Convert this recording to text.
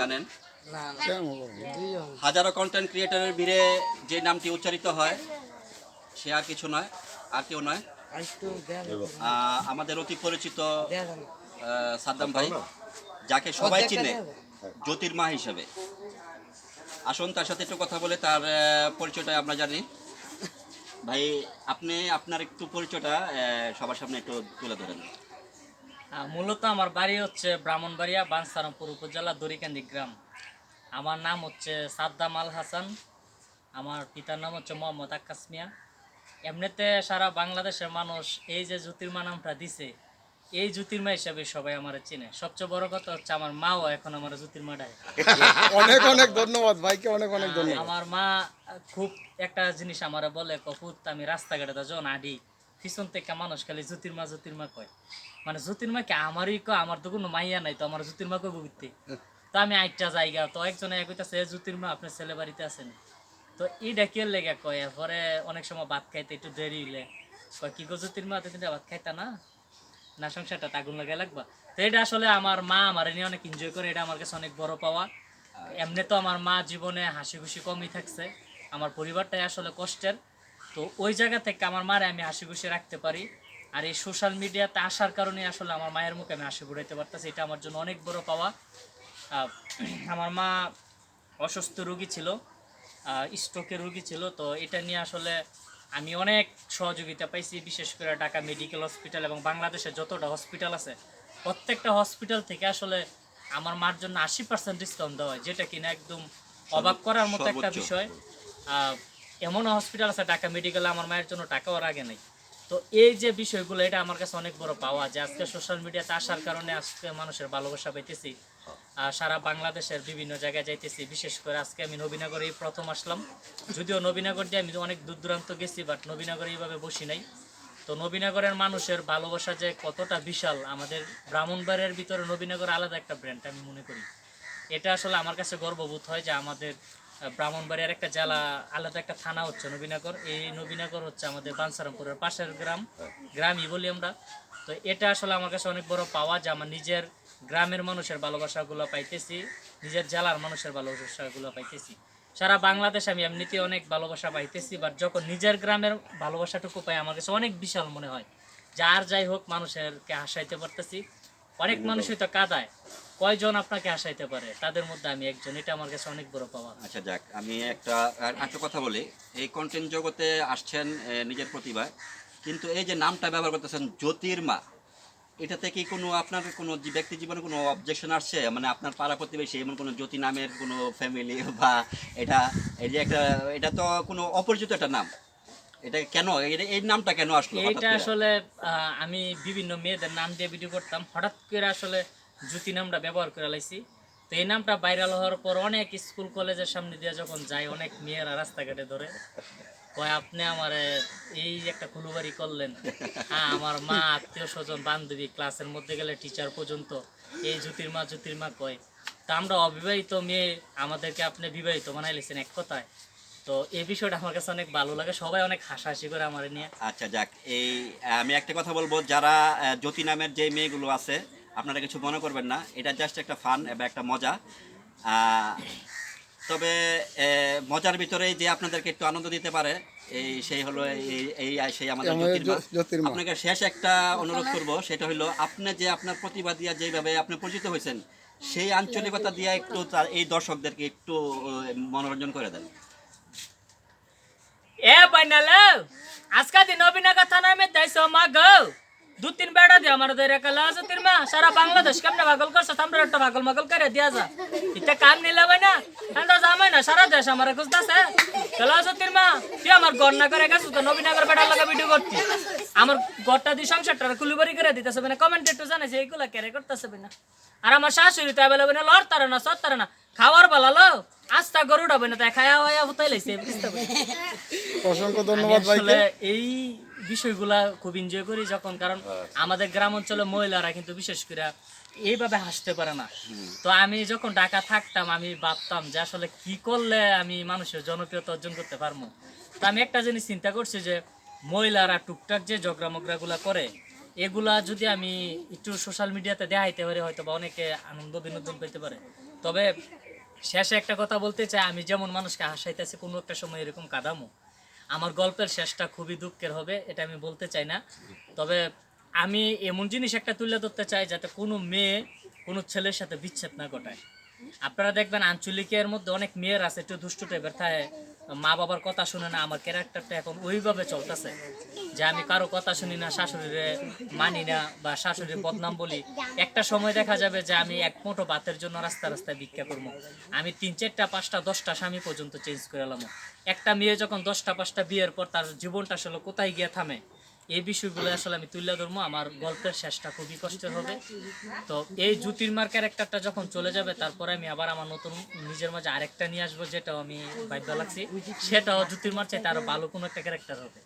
জানেন? হাজারো কন্টেন্ট ক্রিয়েটরের ভিড়ে যে নামটি উচ্চারিত হয় সে আর কিছু নয় আর কেউ নয়। আহ, আমাদের অতি পরিচিত সাদ্দাম ভাই যাকে সবাই চিনে জ্যোতির্মা হিসেবে। আসুন তার সাথে একটু কথা বলে তার পরিচয়টা আমরা জানি। ভাই আপনি আপনার একটু পরিচয়টা আহ, সবার সামনে একটু তুলে ধরেন। মূলত আমার বাড়ি হচ্ছে ব্রাহ্মণবাড়িয়া বানসারামপুর উপজেলা দরিকান্দি গ্রাম। আমার নাম হচ্ছে সাদ্দাম আল হাসান। আমার পিতার নাম হচ্ছে মোহাম্মদ আক্কাস মিয়া। এমনিতে সারা বাংলাদেশের মানুষ এই যে জ্যোতির্মা নামটা দিছে এই জ্যোতির্মা হিসাবে সবাই আমার চিনে। সবচেয়ে বড় কথা হচ্ছে আমার মাও এখন আমার জ্যোতির্মা ডাকে। অনেক অনেক ধন্যবাদ ভাইকে অনেক অনেক ধন্যবাদ। আমার মা খুব একটা জিনিস আমার বলে কপুত আমি রাস্তাঘাটে যখন আডি। পিছন থেকে মানুষ খালি জ্যোতির্মা জ্যোতির্মা কয়। মানে জ্যোতির্মা কি আমারই কয় আমার তো কোনো মাইয়া নাই তো আমার জ্যোতির্মা কই বুঝতে তো আমি আইটা জায়গা তো একজনে কইতাছে "এ জ্যোতির্মা আপনার ছেলে বাড়িতে আছেন? তো এইটা কে লেগে কয় পরে অনেক সময় ভাত খাইতে একটু দেরি হইলে। কয় কি গো জ্যোতির্মা এতদিন ভাত খাইতা না? না সংসারটা আগুন লাগাই লাগবা? তো এটা আসলে আমার মা আমার নিয়ে অনেক এনজয় করে এটা আমার কাছে অনেক বড় পাওয়া। এমনি তো আমার মা জীবনে হাসি খুশি কমই থাকছে। আমার পরিবারটাই আসলে কষ্টের। তো ওই জায়গা থেকে আমার মারে আমি হাসি খুশি রাখতে পারি। আর এই সোশ্যাল মিডিয়াতে আসার কারণে আসলে আমার মায়ের মুখে আমি হাসি ঘুরাইতে পারতেছি। এটা আমার জন্য অনেক বড় পাওয়া। আমার মা অসুস্থ রোগী ছিল স্ট্রোকের রোগী ছিল। তো এটা নিয়ে আসলে আমি অনেক সহযোগিতা পাইছি বিশেষ করে ঢাকা মেডিকেল হসপিটাল এবং বাংলাদেশে যতটা হসপিটাল আছে। প্রত্যেকটা হসপিটাল থেকে আসলে আমার মার জন্য আশি পার্সেন্ট ডিসকাউন্ট দেওয়া হয় যেটা কিনা একদম অবাক করার মতো একটা বিষয়। এমন হসপিটাল আছে টাকা মেডিকেলে আমার মায়ের জন্য টাকাও আগে নেই। তো এই যে বিষয়গুলো, এটা আমার কাছে অনেক বড় পাওয়া যে আজকে সোশ্যাল মিডিয়াতে আসার কারণে আজকে মানুষের ভালোবাসা পাইতেছি, আর সারা বাংলাদেশের বিভিন্ন জায়গায় যাইতেছি। বিশেষ করে আজকে আমি নবীনগরেই প্রথম আসলাম। যদিও নবীনগর দিয়ে আমি অনেক দূর দূরান্ত গেছি বাট নবীনগরে এইভাবে বসি নাই। তো নবীনগরের মানুষের ভালোবাসা যে কতটা বিশাল, আমাদের ব্রাহ্মণবাড়িয়ার ভিতরে নবীনগর আলাদা একটা ব্র্যান্ড আমি মনে করি। এটা আসলে আমার কাছে গর্ববোধ হয় যে আমাদের ব্রাহ্মণবাড়িয়ার একটা জেলা, আলাদা একটা থানা হচ্ছে নবীনগর। এই নবীনগর হচ্ছে আমাদের বানসারামপুরের পাশের গ্রাম, গ্রামই বলি আমরা। তো এটা আসলে আমার কাছে অনেক বড় পাওয়া যে আমার নিজের গ্রামের মানুষের ভালোবাসাগুলো পাইতেছি, নিজের জেলার মানুষের ভালোবাসাগুলো পাইতেছি। সারা বাংলাদেশে আমি এমনিতে অনেক ভালোবাসা পাইতেছি বাট যখন নিজের গ্রামের ভালোবাসাটুকু পাই, আমার কাছে অনেক বিশাল মনে হয় যার যাই হোক, মানুষেরকে হাসাইতে পারতেছি। অনেক মানুষই তো কাদায়। কয়জন আপনাকে হাসাইতে পারে? তাদের মধ্যে আমি একজন এটা আমার কাছে অনেক বড় পাওয়া। আচ্ছা যাক আমি একটা একটা কথা বলি। এই কন্টেন্ট জগতে আসছেন নিজের প্রতিভায় কিন্তু এই যে নামটা ব্যবহার করতেছেন জ্যোতির্মা এটাতে কি কোনো আপনার কোনো ব্যক্তি জীবনে কোনো অবজেকশন আসছে? মানে আপনার পাড়া প্রতিবেশী এমন কোনো জ্যোতি নামের কোনো ফ্যামিলি বা এটা এই যে একটা এটা তো কোনো অপরিচিত একটা নাম। এটা কেন? এই নামটা কেন আসলো করে? আসলে আমি বিভিন্ন মেয়েদের নাম দিয়ে ভিডিও করতাম। হঠাৎ করে আসলে জ্যোতি নামটা ব্যবহার করে লাইছি। তো এই নামটা ভাইরাল হওয়ার পর অনেক স্কুল কলেজের সামনে দিয়ে যখন যাই অনেক মেয়েরা রাস্তাঘাটে ধরে কয় আপনি আমার এই একটা খুলুবাড়ি করলেন। হ্যাঁ আমার মা আত্মীয় স্বজন বান্ধবী ক্লাসের মধ্যে গেলে টিচার পর্যন্ত এই জ্যোতির্মা জ্যোতির্মা কয়? তা আমরা অবিবাহিত মেয়ে আমাদেরকে আপনি বিবাহিত বানাইলেছেন এক কথায়। তো এই বিষয়টা আমার কাছে অনেক ভালো লাগে। সবাই অনেক হাসাহাসি করে আমার নিয়ে। আচ্ছা যাক এই আমি একটা কথা বলব যারা জ্যোতি নামের যে মেয়েগুলো আছে আপনারা কিছু মনে করবেন না এটা জাস্ট একটা ফান এবং একটা মজা। তবে মজার ভিতরেই যে আপনাদেরকে একটু আনন্দ দিতে পারে এই সেই হলো এই এই সেই আমাদের আমাদের জ্যোতির্মা আপনাকে শেষ একটা অনুরোধ করব সেটা হলো আপনি যে আপনার প্রতিভা দিয়া যেভাবে আপনি পরিচিত হয়েছেন সেই আঞ্চলিকতা দিয়ে একটু তার- এই দর্শকদেরকে একটু মনোরঞ্জন করে দেন। আজকা দিন অভিনয় থানার মে দাইছো মা গো দু তিন বেড়া দিয়ে আমার ধরে কালা আছে তিন মা। সারা বাংলাদেশ কেমনে পাগল করছে আমরা একটা পাগল মাগল করে দিয়া যা। এটা কাম নিলে ভাই না আমরা জামাই না, সারা দেশ আমার খুঁজতেছে। কালা আছে তিন মা। তুই আমার গন্না করে গেছো, তো নবীনগর বেড়া লাগা ভিডিও করতি। আমার গড়টা দিয়ে সংসারটা খুলিবারি করে দিতেছে না কমেন্ট একটু জানাইছে, এইগুলা কেরে করতেছে না আর আমার শাশুড়ি তো অ্যাভেলেবল না, লড়তারে না সত্তারে না। খাওয়ার বেলা লো। আস্তা গরুটা না তাই খায়া লাইছে অসংখ্য ধন্যবাদ ভাইকে। এই বিষয়গুলা খুব এনজয় করি যখন কারণ আমাদের গ্রাম অঞ্চলে মহিলারা কিন্তু বিশেষ করে এইভাবে হাসতে পারে না। তো আমি যখন ঢাকা থাকতাম আমি ভাবতাম যে আসলে কি করলে আমি মানুষের জনপ্রিয়তা অর্জন করতে পারব? তো আমি একটা জিনিস চিন্তা করছি যে মহিলারা টুকটাক যে ঝগড়া মগড়াগুলা করে এগুলা যদি আমি একটু সোশ্যাল মিডিয়াতে দেখাইতে পারি হয়তো বা অনেকে আনন্দ বিনোদন পেতে পারে। তবে শেষে একটা কথা বলতে চাই, আমি যেমন মানুষকে হাসাইতেছি, কোনো একটা সময় এরকম কাদামো। আমার গল্পের শেষটা খুবই দুঃখের হবে, এটা আমি বলতে চাই না। তবে আমি এমন জিনিস একটা তুলে ধরতে চাই, যাতে কোনো মেয়ে কোনো ছেলের সাথে বিচ্ছেদ না ঘটায়। আপনারা দেখবেন আঞ্চলিকের মধ্যে অনেক মেয়ের আছে, একটু দুষ্টু টাইপের থাকে মা বাবার কথা শুনে না, আমার ক্যারেক্টারটা এখন ওইভাবে চলতেছে যে আমি কারও কথা শুনি না, শাশুড়িরে মানি না বা শাশুড়ির বদনাম বলি। একটা সময় দেখা যাবে যে আমি এক মোটো বাতের জন্য রাস্তা রাস্তায় ভিক্ষা করব। আমি তিন চারটা, পাঁচটা, দশটা স্বামী পর্যন্ত চেঞ্জ করে এলাম। একটা মেয়ে যখন দশটা, পাঁচটা বিয়ের পর তার জীবনটা আসলে কোথায় গিয়ে থামে? এই বিষয়গুলো আসলে আমি তুলে ধরবো। আমার গল্পের শেষটা খুবই কষ্টের হবে। তো এই জ্যোতির্মার ক্যারেক্টারটা যখন চলে যাবে তারপরে আমি আবার আমার নতুন নিজের মাঝে আরেকটা নিয়ে আসব যেটাও আমি বাধ্য লাগছি সেটাও জ্যোতির্মার চাইতে আরও ভালো কোনো একটা ক্যারেক্টার হবে।